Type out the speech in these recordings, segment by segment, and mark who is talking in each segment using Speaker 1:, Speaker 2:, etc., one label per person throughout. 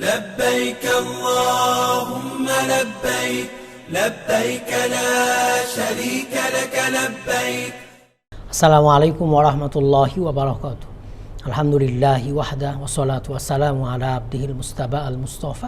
Speaker 1: لبيك اللهم لبيك لبيك لا شريك لك لبيك
Speaker 2: আসসালামু আলাইকুম ওরহমতুল্লাহি ওবরাকাত আলহামদুলিল্লাহি ওয়াহদা ওসলাত ওয়াসালাম আলা আব্দিহিল মুস্তাবা আল মুস্তফা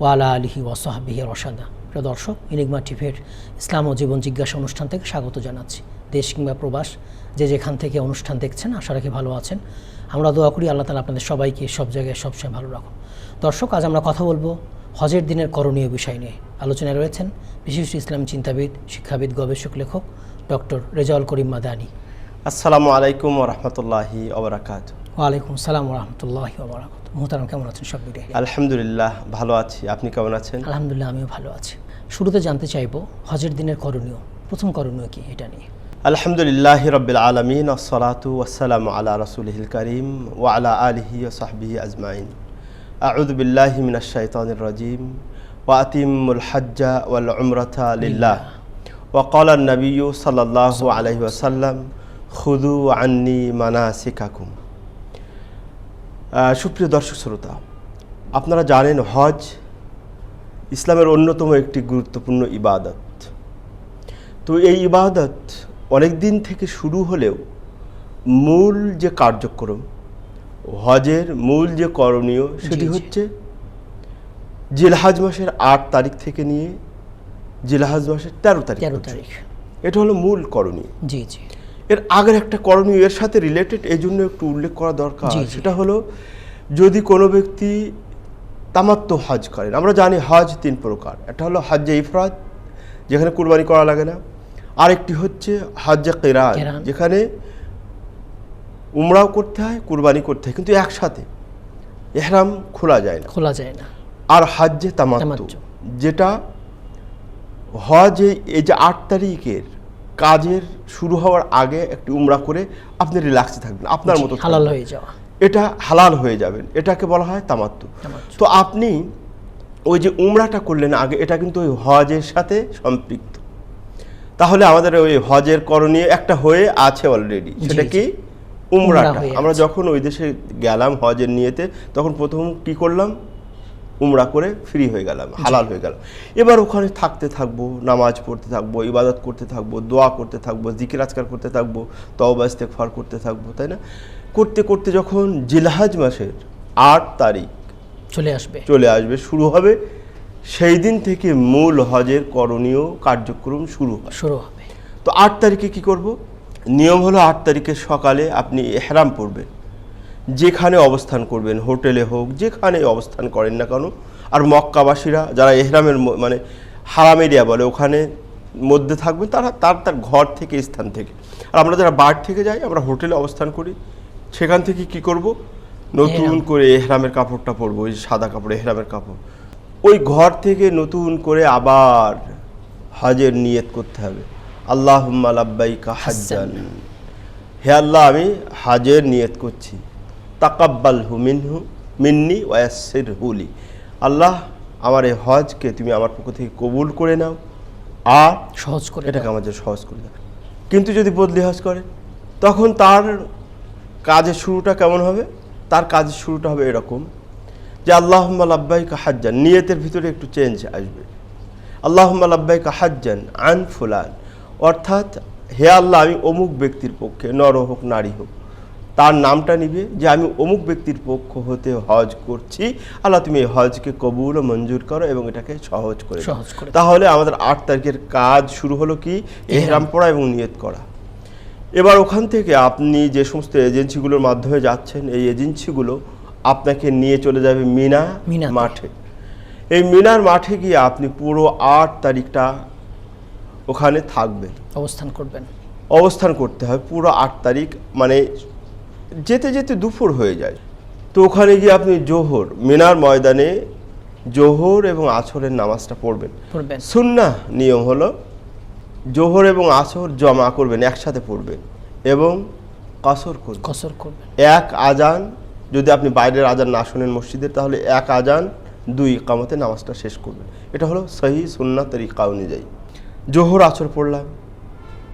Speaker 2: ওয়ালা আলিহি ওয়াসাহবিহি রসাদা প্রিয় দর্শক ইনিগমা টিভির ইসলাম ও জীবন জিজ্ঞাসা অনুষ্ঠান থেকে স্বাগত জানাচ্ছি দেশ কিংবা প্রবাস যে যেখান থেকে অনুষ্ঠান দেখছেন আশা রাখি ভালো আছেন। আমরা দোয়া করি আল্লাহ তালা আপনাদের সবাইকে সব জায়গায় সবসময় ভালো রাখুন দর্শক আজ আমরা কথা বলব হজের দিনের করণীয় বিষয় নিয়ে। আলোচনায় রয়েছেন বিশিষ্ট ইসলাম চিন্তাবিদ শিক্ষাবিদ গবেষক লেখক ডক্টর রেজাউল করিম মাদানি।
Speaker 3: আসসালামু আলাইকুম রহমতুল্লাহি অবরাকাত
Speaker 2: ওয়ালাইকুম সালাম রহমতুল্লাহ বারাকাত মোহতারাম কেমন আছেন সব মিলিয়ে
Speaker 3: আলহামদুলিল্লাহ ভালো আছি। আপনি কেমন আছেন?
Speaker 2: আলহামদুলিল্লাহ আমিও ভালো আছি। শুরুতে জানতে চাইব হজের দিনের করণীয়। প্রথম করণীয় কি এটা নিয়ে?
Speaker 3: আলহামদুলিল্লাহ রবিল আলমিন, আসসালাতু আসসালাম আলা রসুলহিল করিম ও আলা আলহি ও সাহবিহি আজমাইন। আউদুবিল্লাহ মিনাশাইতানির রাজিম। ওয়াতিমুল হজ্জা ওয়াল আলিল্লাহ লিল্লাহ। ওয়াকাল নবী সাল্লাহ আলহি ওসাল্লাম খুদু আন্নি মানা সিকাকুম সুপ্রিয় দর্শক শ্রোতা, আপনারা জানেন হজ ইসলামের অন্যতম একটি গুরুত্বপূর্ণ ইবাদত। তো এই ইবাদত অনেক দিন থেকে শুরু হলেও মূল যে কার্যক্রম হজের মূল যে করণীয় সেটি। হচ্ছে জিলহাজ মাসের আট তারিখ থেকে নিয়ে জিলহাজ মাসের তেরো তারিখ
Speaker 2: তেরো তারিখ
Speaker 3: এটা হলো মূল করণীয়
Speaker 2: জি জি
Speaker 3: এর আগের একটা করণীয় এর সাথে রিলেটেড এই জন্য একটু উল্লেখ করা দরকার। সেটা হলো যদি কোনো ব্যক্তি তামাত্ম হজ করেন আমরা জানি হজ তিন প্রকার একটা হলো হজ্জে ইফরাদ যেখানে কুরবানি করা লাগে না আরেকটি হচ্ছে হজ্জে কেরান। যেখানে উমরাও করতে হয় কুরবানি করতে হয় কিন্তু একসাথে। এহরাম খোলা যায় না।
Speaker 2: খোলা যায় না।
Speaker 3: আর হজ্জে তামাত্তু। যেটা হজে এই যে আট তারিখের কাজের শুরু হওয়ার আগে একটি উমরা করে আপনি রিল্যাক্সে থাকবেন আপনার মতো
Speaker 2: হালাল হয়ে যাওয়া।
Speaker 3: এটা হালাল হয়ে যাবেন এটাকে বলা হয় তামাত্তু। তো আপনি ওই যে উমরাটা করলেন আগে এটা কিন্তু ওই হজের সাথে সম্পৃক্ত। তাহলে আমাদের ওই হজের করণীয় একটা হয়ে আছে অলরেডি সেটা কি?
Speaker 2: উমরা
Speaker 3: উমরাটা আমরা যখন ওই দেশে গেলাম হজের নিয়েতে তখন প্রথম কি করলাম? উমরা করে ফ্রি হয়ে গেলাম হালাল হয়ে গেলাম। এবার ওখানে থাকতে থাকব নামাজ পড়তে থাকব ইবাদত করতে থাকব দোয়া করতে থাকব জিকির আজকার করতে থাকব তওবা ইস্তেগফার করতে থাকব তাই না? করতে করতে যখন জিলহাজ মাসের আট তারিখ
Speaker 2: চলে আসবে।
Speaker 3: চলে আসবে শুরু হবে সেই দিন থেকে মূল হজের করণীয় কার্যক্রম শুরু হয়।
Speaker 2: শুরু হবে।
Speaker 3: তো আট তারিখে কি করব? নিয়ম হলো আট তারিখের সকালে আপনি এহরাম পড়বেন। যেখানে অবস্থান করবেন হোটেলে হোক যেখানে অবস্থান করেন না কেন। আর মক্কাবাসীরা যারা এহরামের মানে হারাম এরিয়া বলে ওখানে মধ্যে থাকবেন তারা তার তার ঘর থেকে স্থান থেকে। আর আমরা যারা বার থেকে যাই আমরা হোটেলে অবস্থান করি। সেখান থেকে কি করব? নতুন। করে এহরামের কাপড়টা পরবো ওই সাদা কাপড় এহরামের কাপড়। ওই ঘর থেকে নতুন করে আবার হজের নিয়ত করতে হবে। আল্লাহ লাব্বাইকা হাজ্জান। হে আল্লাহ আমি হাজের নিয়ত করছি। তাকাব্বাল হু মিনহু মিন্নি ওয়াসির হুলি আল্লাহ আমার এই হজকে তুমি আমার পক্ষ থেকে কবুল করে নাও। আর
Speaker 2: সহজ করে
Speaker 3: এটাকে আমাদের সহজ করে দাও। কিন্তু যদি বদলি হজ করে তখন তার কাজের শুরুটা কেমন হবে? তার কাজের শুরুটা হবে এরকম। যে আল্লাহ লাব্বাইকা হাজ্জান নিয়তের ভিতরে একটু চেঞ্জ আসবে। আল্লাহ লাব্বাইকা হাজ্জান আন ফুলান। অর্থাৎ হে আল্লাহ আমি অমুক ব্যক্তির পক্ষে নর হোক নারী হোক তার নামটা নিবে যে আমি অমুক ব্যক্তির পক্ষ হতে হজ করছি। আল্লাহ তুমি এই হজকে কবুল ও মঞ্জুর করো এবং এটাকে সহজ করে
Speaker 2: সহজ করে
Speaker 3: তাহলে আমাদের আট তারিখের কাজ শুরু হলো কি? এহরাম। পড়া এবং নিয়ত করা। এবার ওখান থেকে আপনি যে সমস্ত এজেন্সিগুলোর মাধ্যমে যাচ্ছেন এই এজেন্সিগুলো আপনাকে নিয়ে চলে যাবে মিনা
Speaker 2: মিনাতে।
Speaker 3: মাঠে। এই মিনার মাঠে গিয়ে আপনি পুরো আট তারিখটা ওখানে থাকবেন।
Speaker 2: অবস্থান করবেন।
Speaker 3: অবস্থান করতে হয় পুরো আট তারিখ মানে যেতে যেতে দুপুর হয়ে যায়। তো ওখানে গিয়ে আপনি জোহর মিনার ময়দানে জোহর এবং আছরের নামাজটা পড়বেন।
Speaker 2: পড়বেন।
Speaker 3: সুন্না নিয়ম হলো জোহর এবং আসর জমা করবেন একসাথে পড়বেন এবং কাসর করবেন।
Speaker 2: কসর করবেন।
Speaker 3: এক আজান যদি আপনি বাইরের আজান না শোনেন মসজিদের তাহলে এক আজান দুই কামতে নামাজটা শেষ করবেন। এটা হলো সহি সুন্না তরিকা অনুযায়ী। জোহর আছর পড়লাম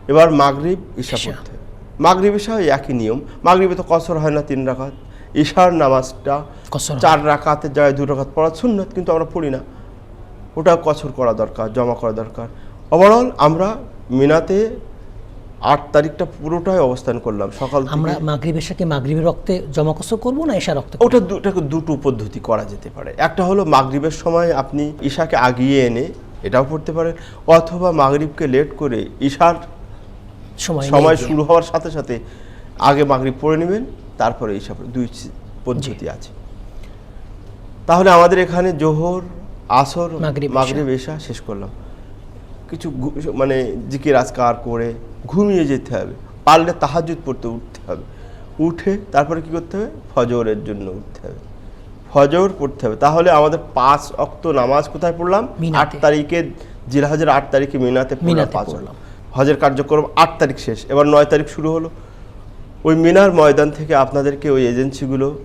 Speaker 3: এবার মাগরিব ঈশা। পড়তে। মাগরিব ঈশা ওই একই নিয়ম। মাগরিবে তো কসর হয় না তিন রাকাত। ঈশার নামাজটা চার রাকাতের জায়গায় দু রাকাত পড়া সুন্নত কিন্তু আমরা পড়ি না। ওটা কছর করা দরকার জমা করা দরকার। ওভারঅল আমরা মিনাতে আট তারিখটা পুরোটাই অবস্থান করলাম সকাল
Speaker 2: আমরা
Speaker 3: থেকে
Speaker 2: মাগরিব এশাকে মাগরিবের রক্তে জমা কসর করব না এশা রক্তে
Speaker 3: ওটা দুটাকে দুটো পদ্ধতি করা যেতে পারে। একটা হলো মাগরিবের সময় আপনি ঈশাকে আগিয়ে এনে এটাও পড়তে পারেন অথবা মাগরিবকে লেট করে ঈশার
Speaker 2: সময়
Speaker 3: সময় শুরু হওয়ার সাথে সাথে আগে মাগরিব পড়ে নেবেন তারপরে ঈশা দুই পদ্ধতি আছে। তাহলে আমাদের এখানে জোহর আসর
Speaker 2: মাগরিব,
Speaker 3: মাগরিব এশা শেষ করলাম। কিছু মানে জিকির আজকার করে ঘুমিয়ে যেতে হবে। পারলে তাহাজুদ পড়তে উঠতে হবে। উঠে তারপরে কি করতে হবে? ফজরের জন্য উঠতে হবে। ফজর পড়তে হবে। তাহলে আমাদের পাঁচ অক্ত নামাজ কোথায় পড়লাম? আট তারিখে জিলহাজের আট তারিখে মিনাতে পড়লাম। হজের কার্যক্রম আট তারিখ শেষ। এবার নয় তারিখ শুরু হলো। ওই মিনার ময়দান থেকে আপনাদেরকে ওই এজেন্সিগুলো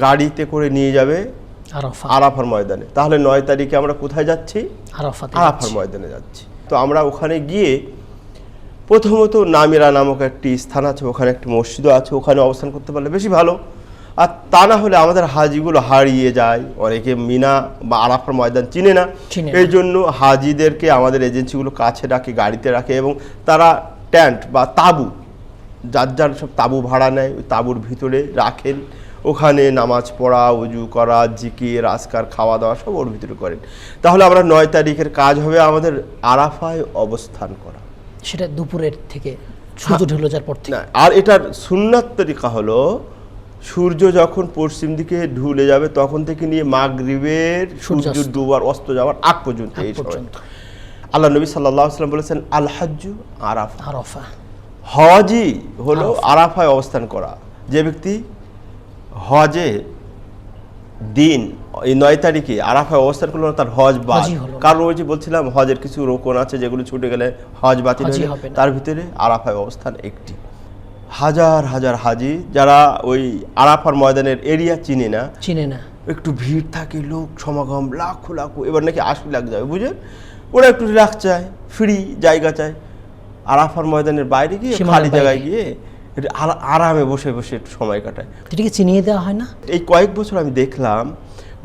Speaker 3: গাড়িতে করে নিয়ে যাবে
Speaker 2: আরাফা
Speaker 3: আরাফার ময়দানে। তাহলে নয় তারিখে আমরা কোথায় যাচ্ছি? আরাফার। ময়দানে যাচ্ছি। তো আমরা ওখানে গিয়ে প্রথমত নামিরা নামক একটি স্থান আছে ওখানে একটি মসজিদও আছে ওখানে অবস্থান করতে পারলে বেশি ভালো। আর তা না হলে আমাদের হাজিগুলো হারিয়ে যায়। অনেকে মিনা বা আরাফার ময়দান চিনে না। এই জন্য হাজিদেরকে আমাদের এজেন্সিগুলো কাছে রাখে গাড়িতে রাখে এবং তারা ট্যান্ট বা তাবু যার যার সব তাবু ভাড়া নেয় ওই তাবুর ভিতরে রাখেন। ওখানে নামাজ পড়া উজু করা জিকির আজকার খাওয়া দাওয়া সব ওর ভিতরে করেন। তাহলে আমরা নয় তারিখের কাজ হবে আমাদের আরাফায় অবস্থান করা।
Speaker 2: সেটা দুপুরের থেকে সূর্য ঢুলে যাওয়ার পর থেকে।
Speaker 3: আর এটার সুন্নাত তরিকা হলো সূর্য যখন পশ্চিম দিকে ঢুলে যাবে তখন থেকে নিয়ে মাগরিবের সূর্য। ডুবার অস্ত যাওয়ার আগ পর্যন্ত এই সময়।
Speaker 2: পর্যন্ত।
Speaker 3: আল্লাহ নবী সাল্লাহ সাল্লাম বলেছেন আল হাজ্জু আরাফা।
Speaker 2: আরাফা।
Speaker 3: হজই হলো আরাফায় অবস্থান করা। যে ব্যক্তি হজে দিন এই নয় তারিখে আরাফায় অবস্থান করল তার হজ বাদ।
Speaker 2: না।
Speaker 3: কারণ ওই যে বলছিলাম হজের কিছু রোকন আছে যেগুলো ছুটে গেলে হজ বাতিল হয়ে তার ভিতরে আরাফায় অবস্থান একটি। হাজার হাজার হাজি যারা ওই আরাফার ময়দানের এরিয়া চিনে না
Speaker 2: চিনে না।
Speaker 3: একটু ভিড় থাকে লোক সমাগম লাখো লাখো এবার নাকি আশি লাখ যাবে বুঝলেন? ওরা একটু রিল্যাক্স চায় ফ্রি জায়গা চায়। আরাফার ময়দানের বাইরে গিয়ে খালি জায়গায় গিয়ে একটু আরামে বসে বসে একটু সময় কাটায়।
Speaker 2: এটাকে চিনিয়ে দেওয়া হয় না?
Speaker 3: এই কয়েক বছর আমি দেখলাম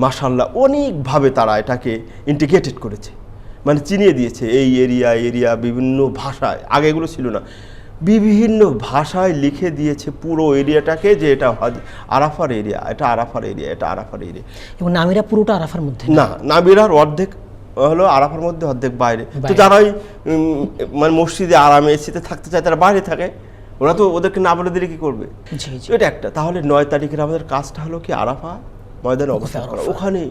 Speaker 3: মাশাল্লাহ অনেকভাবে তারা এটাকে ইন্টিগ্রেটেড করেছে। মানে চিনিয়ে দিয়েছে এই এরিয়া এরিয়া বিভিন্ন ভাষায়। আগে এগুলো ছিল না। বিভিন্ন ভাষায় লিখে দিয়েছে পুরো এরিয়াটাকে যে এটা আরাফার এরিয়া এটা আরাফার এরিয়া এটা আরাফার এরিয়া।
Speaker 2: এবং নামিরা পুরোটা আরাফার মধ্যে?
Speaker 3: না নাবিরার অর্ধেক হলো আরাফার মধ্যে অর্ধেক বাইরে। তো যারা ওই মানে মসজিদে আরামে এসিতে থাকতে চায় তারা বাইরে থাকে। ওরা তো ওদেরকে না বলে দিলে কি করবে? এটা একটা। তাহলে নয় তারিখের আমাদের কাজটা হলো কি আরাফা? ময়দানে অবস্থান করা। ওখানে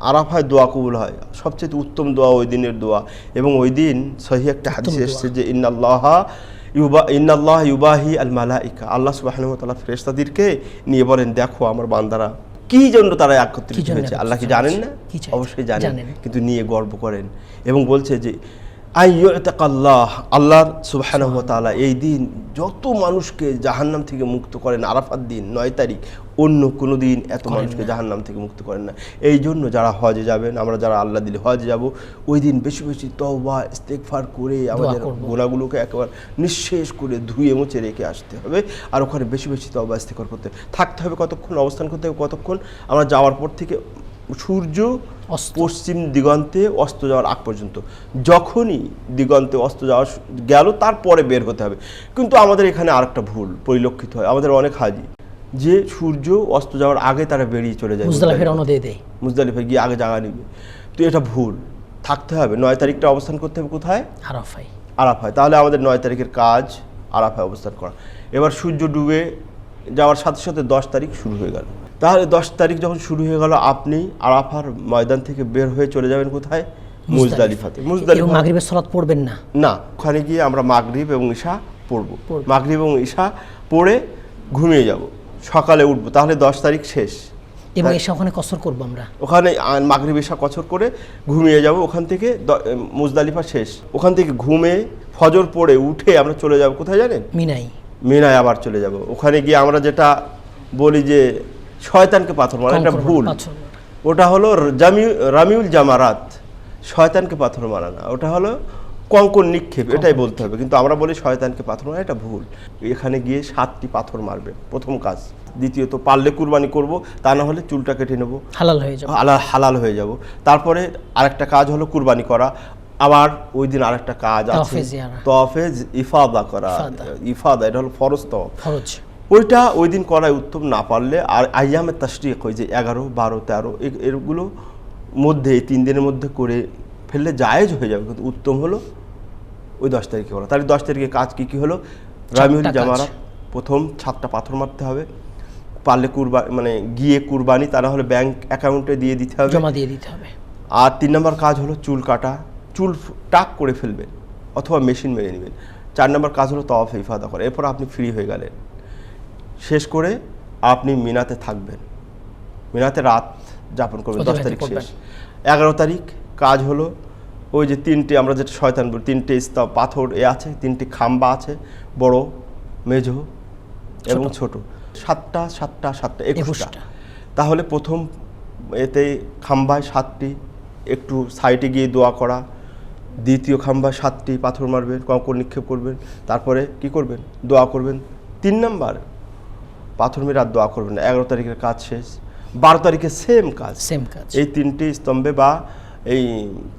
Speaker 3: আরাফায় দোয়া কবুল হয়। সবচেয়ে উত্তম দোয়া ওই দিনের দোয়া। এবং ওই দিন সহি একটা হাদিস। এসেছে যে ইন্নাল্লাহ ইউবা ইন্নাল্লাহ ইউবাহি আল মালাইকা আল্লাহ সুবহানাহু ওয়া তাআলা ফেরেশতাদেরকে নিয়ে বলেন দেখো আমার বান্দারা কি জন্য তারা একত্রিত হয়েছে? আল্লাহ কি জানেন না? অবশ্যই জানেন। কিন্তু নিয়ে গর্ব করেন। এবং বলছে যে আল্লাহ আল্লাহ সুবহানাহু ওয়া এই দিন যত মানুষকে জাহান্নাম থেকে মুক্ত করেন আরাফাত দিন নয় তারিখ অন্য কোনো দিন এত মানুষকে জাহান্নাম থেকে মুক্ত করেন না। এই জন্য যারা হজে যাবেন আমরা যারা আল্লাহ দিলে হজে যাব ওই দিন বেশি বেশি তওবা ইস্তেগফার করে আমাদের গোনাগুলোকে একেবারে নিঃশেষ করে ধুয়ে মুছে রেখে আসতে হবে আর ওখানে বেশি বেশি তওবা ইস্তেগফার করতে থাকতে হবে কতক্ষণ অবস্থান করতে হবে কতক্ষণ? আমরা যাওয়ার পর থেকে সূর্য পশ্চিম দিগন্তে অস্ত যাওয়ার আগ পর্যন্ত। যখনই দিগন্তে অস্ত যাওয়া গেল তারপরে বের হতে হবে। কিন্তু আমাদের এখানে আরেকটা ভুল পরিলক্ষিত হয়। আমাদের অনেক হাজি যে সূর্য অস্ত যাওয়ার আগে তারা বেরিয়ে চলে যায়
Speaker 2: মুজদালিফের রওনা দিয়ে দেয়।
Speaker 3: মুজদালিফে গিয়ে আগে জায়গা নিবে। তো এটা ভুল। থাকতে হবে। নয় তারিখটা অবস্থান করতে হবে কোথায়?
Speaker 2: আরাফাই
Speaker 3: আরাফায়। তাহলে আমাদের নয় তারিখের কাজ আরাফায় অবস্থান করা। এবার সূর্য ডুবে যাওয়ার সাথে সাথে দশ তারিখ শুরু হয়ে গেল। তাহলে দশ তারিখ যখন শুরু হয়ে গেল আপনি আরাফার ময়দান থেকে বের হয়ে চলে যাবেন কোথায়? মুজদালিফাতে। মুজদালিফা
Speaker 2: মাগরিবের সলাৎ পড়বেন না।
Speaker 3: না ওখানে গিয়ে আমরা মাগরিব এবং ঈশা পড়ব। মাগরিব এবং ঈশা পড়ে ঘুমিয়ে যাব। সকালে উঠব। তাহলে দশ তারিখ শেষ।
Speaker 2: এবং এসে ওখানে কসর করব আমরা।
Speaker 3: ওখানে মাগরিব ঈশা কচর করে ঘুমিয়ে যাব। ওখান থেকে মুজদালিফা শেষ। ওখান থেকে ঘুমে ফজর পড়ে উঠে আমরা চলে যাব কোথায় জানেন?
Speaker 2: মিনাই।
Speaker 3: মিনায় আবার চলে যাব। ওখানে গিয়ে আমরা যেটা বলি যে শয়তানকে পাথর মারা এটা ভুল। ওটা হলো জামি রামিউল জামারাত। শয়তানকে পাথর মারা না। ওটা হলো কঙ্কন নিক্ষেপ এটাই বলতে হবে। কিন্তু আমরা বলি শয়তানকে পাথর মারা এটা ভুল। এখানে গিয়ে সাতটি পাথর মারবে প্রথম কাজ। দ্বিতীয়ত পারলে কুরবানি করব তা না হলে চুলটা কেটে নেব।
Speaker 2: হালাল হয়ে যাবে।
Speaker 3: হালাল হালাল হয়ে যাব। তারপরে আরেকটা কাজ হলো কুরবানি করা। আবার ওই দিন আরেকটা কাজ আছে। তফেজ ইফাদা করা।
Speaker 2: ইফাদা।
Speaker 3: এটা হলো ফরজ
Speaker 2: খরচ
Speaker 3: ওইটা ওই দিন করায় উত্তম না পারলে আর আইয়ামের তাশরিক ওই যে এগারো বারো তেরো এগুলো মধ্যে এই তিন দিনের মধ্যে করে ফেললে জায়েজ হয়ে যাবে। কিন্তু উত্তম হলো ওই দশ তারিখে করা। তাহলে দশ তারিখে কাজ কী কী হলো? রামিউল। জামারা প্রথম সাতটা পাথর মারতে হবে। পারলে কুরবা মানে গিয়ে কুরবানি তা না হলে ব্যাংক অ্যাকাউন্টে দিয়ে দিতে হবে।
Speaker 2: জমা দিয়ে দিতে হবে।
Speaker 3: আর তিন নম্বর কাজ হলো চুল কাটা। চুল টাক করে ফেলবেন অথবা মেশিন মেরে নেবেন। চার নম্বর কাজ হলো তওয়াফ ইফাদা করা। এরপর আপনি ফ্রি হয়ে গেলেন। শেষ করে আপনি মিনাতে থাকবেন। মিনাতে রাত যাপন করবেন দশ তারিখ শেষ। এগারো তারিখ কাজ হলো ওই যে তিনটে আমরা যেটা শয়তান বলি তিনটে স্তব পাথর এ আছে তিনটে খাম্বা আছে বড় মেঝো এবং ছোট? সাতটা সাতটা সাতটা একুশটা। তাহলে প্রথম এতে খাম্বায় সাতটি একটু সাইডে গিয়ে দোয়া করা দ্বিতীয় খাম্বায় সাতটি পাথর মারবেন কঙ্কর নিক্ষেপ করবেন তারপরে কি করবেন? দোয়া করবেন। তিন নাম্বার পাথর মেরে আর দোয়া করবেন। না এগারো তারিখের কাজ শেষ। বারো তারিখে সেম কাজ।
Speaker 2: সেম কাজ।
Speaker 3: এই তিনটি স্তম্ভে বা এই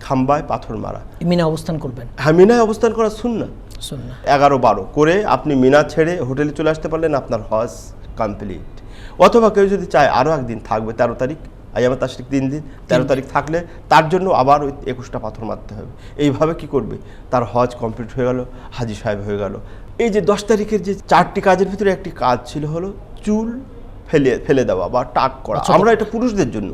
Speaker 3: খাম্বায় পাথর মারা।
Speaker 2: মিনা অবস্থান করবেন।
Speaker 3: হ্যাঁ মিনায় অবস্থান করা শুন না এগারো বারো করে আপনি মিনা ছেড়ে হোটেলে চলে আসতে পারলেন আপনার হজ কমপ্লিট অথবা কেউ যদি চায় আরও একদিন থাকবে তেরো তারিখ আয়ামা তাশরিক তিন দিন তেরো তারিখ থাকলে তার জন্য আবার ওই একুশটা পাথর মারতে হবে। এইভাবে কি করবে? তার হজ কমপ্লিট হয়ে গেল হাজি সাহেব হয়ে গেল। এই যে দশ তারিখের যে চারটি কাজের ভিতরে একটি কাজ ছিল হলো চুল ফেলে ফেলে দেওয়া বা টাক করা।
Speaker 2: আচ্ছা।
Speaker 3: আমরা এটা পুরুষদের জন্য।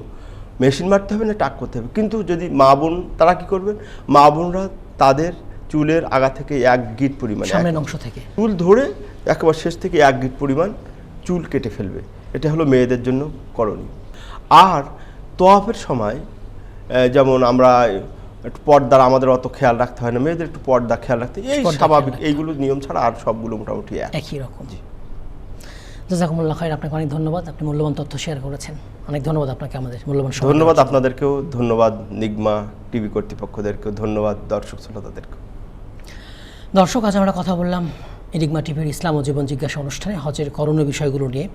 Speaker 3: মেশিন মারতে হবে না টাক করতে হবে। কিন্তু যদি মা বোন তারা কি করবেন মা বোনরা তাদের চুলের আগা থেকে এক গিট পরিমাণ
Speaker 2: সামনের অংশ থেকে।
Speaker 3: চুল ধরে একেবারে শেষ থেকে এক গিট পরিমাণ চুল কেটে ফেলবে। এটা হলো মেয়েদের জন্য করণীয়। আর তোয়াফের সময় যেমন আমরা একটু পর্দার আমাদের অত খেয়াল রাখতে হয় না। মেয়েদের একটু পর্দা খেয়াল রাখতে এই স্বাভাবিক। এইগুলো নিয়ম ছাড়া আর সবগুলো মোটামুটি
Speaker 2: একই রকম। জাজাকুমুল্লাহ খায়ের আপনাকে অনেক ধন্যবাদ। আপনি মূল্যবান তথ্য শেয়ার করেছেন। অনেক ধন্যবাদ আপনাকে আমাদের মূল্যবান
Speaker 3: ধন্যবাদ আপনাদেরকেও ধন্যবাদ নিগমা টিভি কর্তৃপক্ষদেরকেও ধন্যবাদ দর্শক শ্রোতাদেরকেও।
Speaker 2: দর্শক আজ আমরা কথা বললাম এডিগমা টিভির ইসলাম ও জীবন জিজ্ঞাসা অনুষ্ঠানে হজের করণীয় বিষয়গুলো নিয়ে।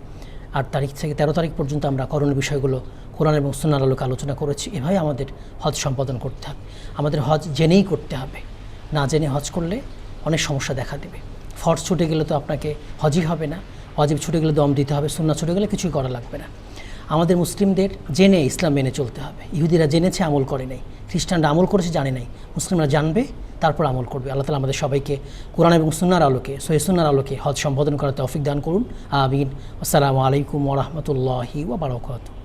Speaker 2: আট তারিখ থেকে তেরো তারিখ পর্যন্ত আমরা করণীয় বিষয়গুলো কোরআন এবং সুন্নার আলোকে আলোচনা করেছি। এভাবে আমাদের হজ সম্পাদন করতে হবে। আমাদের হজ জেনেই করতে হবে। না জেনে হজ করলে অনেক সমস্যা দেখা দেবে। ফর্জ ছুটে গেলে তো আপনাকে হজই হবে না। অজীব ছুটে গেলে দম দিতে হবে সুন্না ছুটে গেলে কিছুই করা লাগবে না। আমাদের মুসলিমদের জেনে ইসলাম মেনে চলতে হবে। ইহুদিরা জেনেছে, আমল করে নাই। খ্রিস্টানরা আমল করেছে, জানে নাই। মুসলিমরা জানবে, তারপর আমল করবে। আল্লাহ তালা আমাদের সবাইকে কোরআন এবং সুনার আলোকে সহিসুন্নার আলোকে হজ সম্বোধন করাতে তৌফিক দান করুন। আবিন আসসালামু আলাইকুম ওরহমতুল্লাহি ওবরাকাতুহু